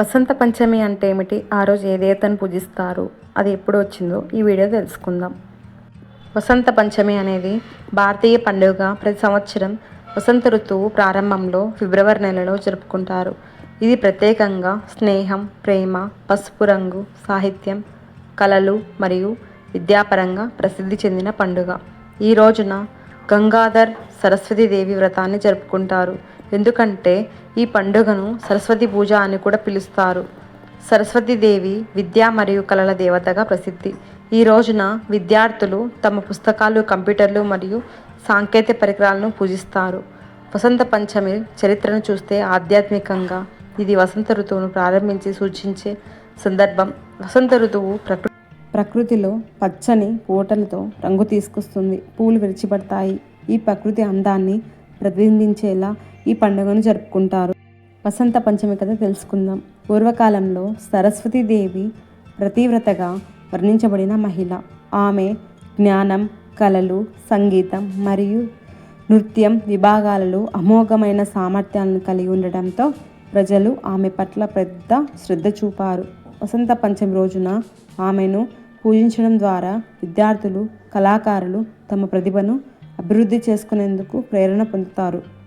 వసంత పంచమి అంటే ఏమిటి? ఆ రోజు ఏ దేవతను పూజిస్తారు? అది ఎప్పుడు వచ్చిందో ఈ వీడియో తెలుసుకుందాం. వసంత పంచమి అనేది భారతీయ పండుగ ప్రతి సంవత్సరం వసంత ఋతువు ప్రారంభంలో ఫిబ్రవరి నెలలో జరుపుకుంటారు. ఇది ప్రత్యేకంగా స్నేహం ప్రేమ పసుపు రంగు సాహిత్యం కళలు మరియు విద్యాపరంగా ప్రసిద్ధి చెందిన పండుగ. ఈ రోజున గంగాధర్ సరస్వతీదేవి వ్రతాన్ని జరుపుకుంటారు. ఎందుకంటే ఈ పండుగను సరస్వతి పూజ అని కూడా పిలుస్తారు. సరస్వతీదేవి విద్య మరియు కళల దేవతగా ప్రసిద్ధి. ఈ రోజున విద్యార్థులు తమ పుస్తకాలు కంప్యూటర్లు మరియు సాంకేతిక పరికరాలను పూజిస్తారు. వసంత పంచమి చరిత్రను చూస్తే ఆధ్యాత్మికంగా ఇది వసంత ఋతువును ప్రారంభించి సూచించే సందర్భం. వసంత ఋతువు ప్రకృతి ప్రకృతిలో పచ్చని పూటలతో రంగు తీసుకొస్తుంది. పూలు విరిచిపడతాయి. ఈ ప్రకృతి అందాన్ని ప్రతిబింబించేలా ఈ పండుగను జరుపుకుంటారు. వసంత పంచమి కథ తెలుసుకుందాం. పూర్వకాలంలో సరస్వతీదేవి ప్రతివ్రతగా వర్ణించబడిన మహిళ. ఆమె జ్ఞానం కళలు సంగీతం మరియు నృత్యం విభాగాలలో అమోఘమైన సామర్థ్యాలను కలిగి ఉండడంతో ప్రజలు ఆమె పట్ల పెద్ద శ్రద్ధ చూపారు. వసంత పంచమి రోజున ఆమెను పూజించడం ద్వారా విద్యార్థులు కళాకారులు తమ ప్రతిభను అభివృద్ధి చేసుకునేందుకు ప్రేరణ పొందుతారు.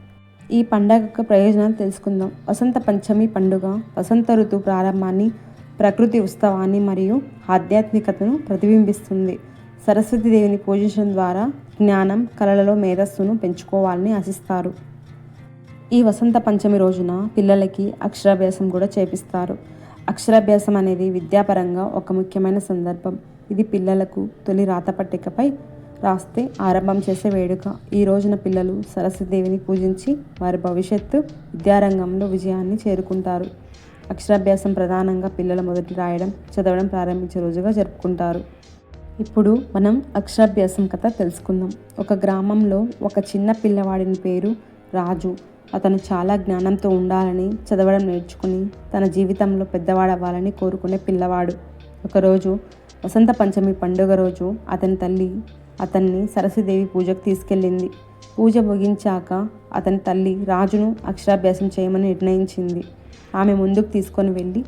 ఈ పండగ యొక్క ప్రయోజనాలు తెలుసుకుందాం. వసంత పంచమి పండుగ వసంత ఋతువు ప్రారంభాన్ని ప్రకృతి ఉత్సవాన్ని మరియు ఆధ్యాత్మికతను ప్రతిబింబిస్తుంది. సరస్వతీదేవిని పూజించడం ద్వారా జ్ఞానం కళలలో మేధస్సును పెంచుకోవాలని ఆశిస్తారు. ఈ వసంత పంచమి రోజున పిల్లలకి అక్షరాభ్యాసం కూడా చేపిస్తారు. అక్షరాభ్యాసం అనేది విద్యాపరంగా ఒక ముఖ్యమైన సందర్భం. ఇది పిల్లలకు తొలి రాత పట్టికపై రాస్తే ఆరంభం చేసే వేడుక. ఈ రోజున పిల్లలు సరస్వతిదేవిని పూజించి వారి భవిష్యత్తు విద్యారంగంలో విజయాన్ని చేరుకుంటారు. అక్షరాభ్యాసం ప్రధానంగా పిల్లల మొదటి రాయడం చదవడం ప్రారంభించే రోజుగా జరుపుకుంటారు. ఇప్పుడు మనం అక్షరాభ్యాసం కథ తెలుసుకుందాం. ఒక గ్రామంలో ఒక చిన్న పిల్లవాడిని పేరు రాజు. అతను చాలా జ్ఞానంతో ఉండాలని చదవడం నేర్చుకుని తన జీవితంలో పెద్దవాడవ్వాలని కోరుకునే పిల్లవాడు. ఒకరోజు వసంత పంచమి పండుగ రోజు అతని తల్లి అతన్ని సరస్వదేవి పూజకు తీసుకెళ్ళింది. పూజ ముగించాక అతని తల్లి రాజును అక్షరాభ్యాసం చేయమని నిర్ణయించింది. ఆమె ముందుకు తీసుకొని వెళ్ళి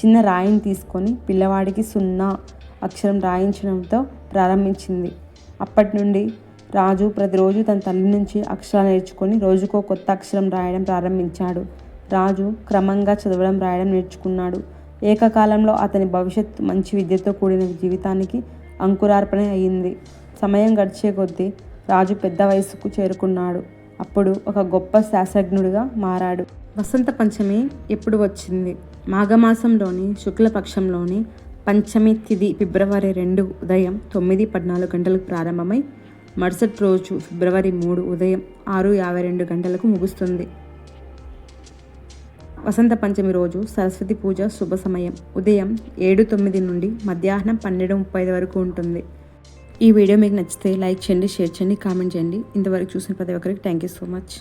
చిన్న రాయిని తీసుకొని పిల్లవాడికి సున్నా అక్షరం రాయించడంతో ప్రారంభించింది. అప్పటి నుండి రాజు ప్రతిరోజు తన తల్లి నుంచి అక్షరాలు నేర్చుకొని రోజుకో కొత్త అక్షరం రాయడం ప్రారంభించాడు. రాజు క్రమంగా చదవడం రాయడం నేర్చుకున్నాడు. ఏకకాలంలో అతని భవిష్యత్తు మంచి విద్యతో కూడిన జీవితానికి అంకురార్పణ అయింది. సమయం గడిచే కొద్దీ రాజు పెద్ద వయసుకు చేరుకున్నాడు. అప్పుడు ఒక గొప్ప శాస్త్రజ్ఞుడిగా మారాడు. వసంత పంచమి ఎప్పుడు వచ్చింది? మాఘమాసంలోని శుక్లపక్షంలోని పంచమి తిది ఫిబ్రవరి రెండు ఉదయం తొమ్మిది పద్నాలుగు గంటలకు ప్రారంభమై మరుసటి రోజు ఫిబ్రవరి మూడు ఉదయం ఆరు యాభై రెండు గంటలకు ముగుస్తుంది. వసంత పంచమి రోజు సరస్వతి పూజ శుభ సమయం. ఉదయం ఏడు తొమ్మిది నుండి మధ్యాహ్నం పన్నెండు ముప్పై వరకు ఉంటుంది. ఈ వీడియో మీకు నచ్చితే లైక్ చేయండి షేర్ చేయండి కామెంట్ చేయండి. ఇంతవరకు చూసిన ప్రతి ఒక్కరికి థ్యాంక్ యూ సో మచ్.